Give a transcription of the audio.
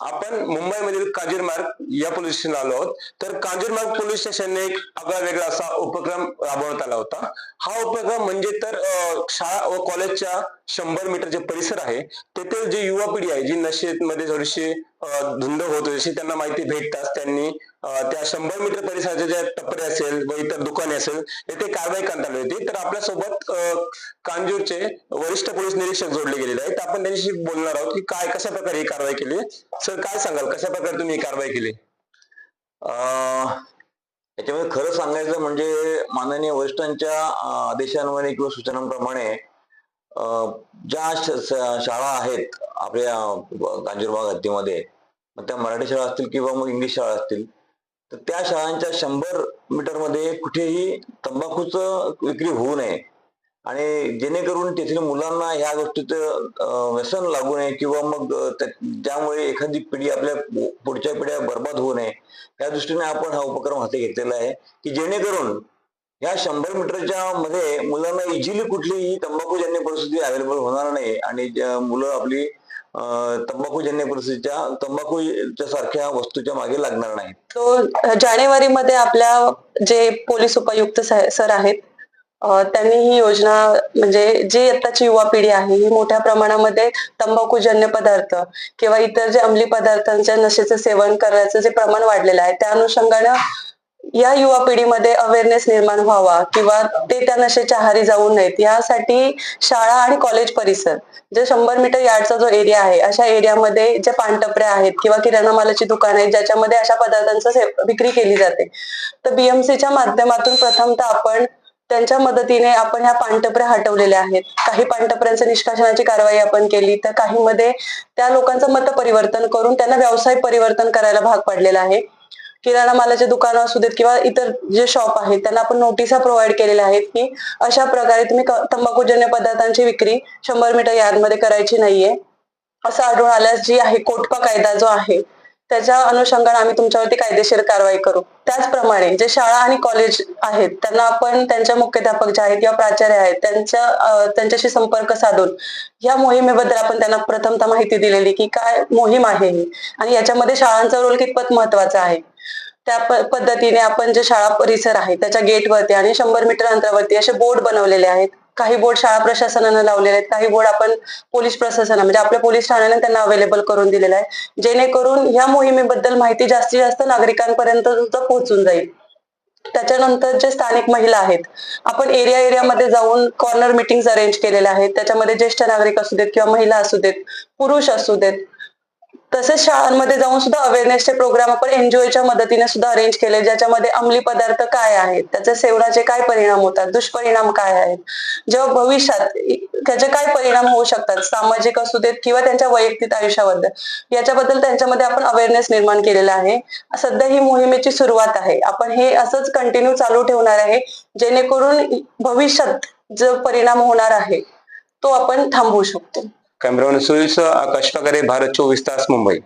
आपण मुंबईमधील कांजीरमार्ग या पोलीस स्टेशनला आलो आहोत. तर कांजीरमार्ग पोलीस स्टेशनने एक आगळा वेगळा असा उपक्रम राबवण्यात आला होता. हा उपक्रम म्हणजे तर शाळा व कॉलेजच्या शंभर मीटर जे परिसर आहे तेथील जे युवा पिढी आहे जी नशेत मध्ये थोडीशी धुंद होत जशी अशी त्यांना माहिती भेटताच त्यांनी त्या शंभर मीटर परिसराचे जे टपरे असेल व इतर दुकाने असेल येथे कारवाई करण्यात आली होती. तर आपल्यासोबत कांजूरचे वरिष्ठ पोलीस निरीक्षक जोडले गेलेले आहेत. आपण त्यांच्याशी बोलणार आहोत की काय कशा प्रकारे ही कारवाई केली? सर काय सांगाल? कशा प्रकारे तुम्ही ही कारवाई केली? याच्यामध्ये खरं सांगायचं म्हणजे माननीय वरिष्ठांच्या आदेशांवर किंवा सूचनांप्रमाणे ज्या शाळा आहेत आपल्या अं, कांजूरबाग हद्दीमध्ये मग त्या मराठी शाळा असतील किंवा मग इंग्लिश शाळा असतील तर त्या शाळांच्या शंभर मीटरमध्ये कुठेही तंबाखूचं विक्री होऊ नये. आणि जेणेकरून तेथील मुलांना ह्या गोष्टीचं व्यसन लागू नये किंवा मग त्यामुळे एखादी पिढी आपल्या पुढच्या पिढ्या बर्बाद होऊ नये. या दृष्टीने आपण हा उपक्रम हाती घेतलेला आहे की जेणेकरून या शंभर मीटरच्या मध्ये मुलांना इझिली कुठलीही तंबाखूजन्य परिस्थिती अवेलेबल होणार नाही आणि मुलं आपली तंबाखूजन्य परिस्थितीच्या तंबाखूच्या सारख्या वस्तूच्या मागे लागणार नाही तो जानेवारीमध्ये आपल्या जे पोलीस उपायुक्त सर आहेत त्यांनी ही योजना म्हणजे जी आताची युवा पिढी आहे ही मोठ्या प्रमाणामध्ये तंबाखूजन्य पदार्थ किंवा इतर जे अंमली पदार्थांच्या नशेचं सेवन करण्याचं जे प्रमाण वाढलेलं आहे त्या अनुषंगानं या युवा पिढीमध्ये अवेअरनेस निर्माण व्हावा किंवा ते त्या नशेच्या आहारी जाऊ नयेत यासाठी शाळा आणि कॉलेज परिसर जे शंभर मीटर यार्डचा जो एरिया आहे अशा एरियामध्ये जे पानटपऱ्या आहेत किंवा किराणा मालाची दुकान आहेत ज्याच्यामध्ये अशा पदार्थांचं विक्री केली जाते. तर बीएमसीच्या माध्यमातून प्रथमतः आपण त्यांच्या मदतीने आपण ह्या पानटपऱ्या हटवलेल्या आहेत. काही पानटपऱ्यांच्या निष्कासनाची कारवाई आपण केली तर काही मध्ये त्या लोकांचं मत परिवर्तन करून त्यांना व्यवसाय परिवर्तन करायला भाग पडलेला आहे. किराणा मालाचे दुकानं असू देत किंवा इतर जे शॉप आहेत त्यांना आपण नोटिसा प्रोव्हाइड केलेल्या आहेत की अशा प्रकारे तुम्ही तंबाखूजन्य पदार्थांची विक्री शंभर मीटर यार्डमध्ये करायची नाहीये. असं आढळून आल्यास जी आहे कोटपा कायदा जो आहे त्याच्या अनुषंगाने आम्ही तुमच्यावरती कायदेशीर कारवाई करू. त्याचप्रमाणे जे शाळा आणि कॉलेज आहेत त्यांना आपण त्यांच्या मुख्याध्यापक जे आहेत किंवा प्राचार्य आहेत त्यांच्या त्यांच्याशी संपर्क साधून या मोहिमेबद्दल आपण त्यांना प्रथमतः माहिती दिलेली की काय मोहीम आहे ही. आणि याच्यामध्ये शाळांचा रोल कितपत महत्त्वाचा आहे. त्या पद्धतीने आपण जे शाळा परिसर आहे त्याच्या गेटवरती आणि शंभर मीटर अंतरावरती असे बोर्ड बनवलेले आहेत. काही बोर्ड शाळा प्रशासनानं लावलेले आहेत. काही बोर्ड आपण पोलीस प्रशासना म्हणजे आपल्या पोलीस ठाण्याने त्यांना अवेलेबल करून दिलेला आहे. जेणेकरून ह्या मोहिमेबद्दल माहिती जास्तीत जास्त नागरिकांपर्यंत सुद्धा पोहोचून जाईल. त्याच्यानंतर जे स्थानिक महिला आहेत आपण एरिया एरियामध्ये जाऊन कॉर्नर मिटिंग अरेंज केलेल्या आहेत. त्याच्यामध्ये ज्येष्ठ नागरिक असू देत किंवा महिला असू देत पुरुष असू देत तसेच शाळांमध्ये जाऊन सुद्धा अवेअरनेसचे प्रोग्राम आपण एनजीओच्या मदतीने सुद्धा अरेंज केले ज्याच्यामध्ये अंमली पदार्थ काय आहेत त्याचे सेवनाचे काय परिणाम होतात दुष्परिणाम काय आहेत जेव्हा भविष्यात त्याचे काय परिणाम होऊ शकतात सामाजिक असू देत किंवा त्यांच्या वैयक्तिक आयुष्याबद्दल याच्याबद्दल त्यांच्यामध्ये आपण अवेअरनेस निर्माण केलेला आहे. सध्या ही मोहिमेची सुरुवात आहे. आपण हे असंच कंटिन्यू चालू ठेवणार आहे जेणेकरून भविष्यात जो परिणाम होणार आहे तो आपण थांबवू शकतो. कॅमेरामॅन सुनील आकाश पगारे भारत चोवीस तास मुंबई.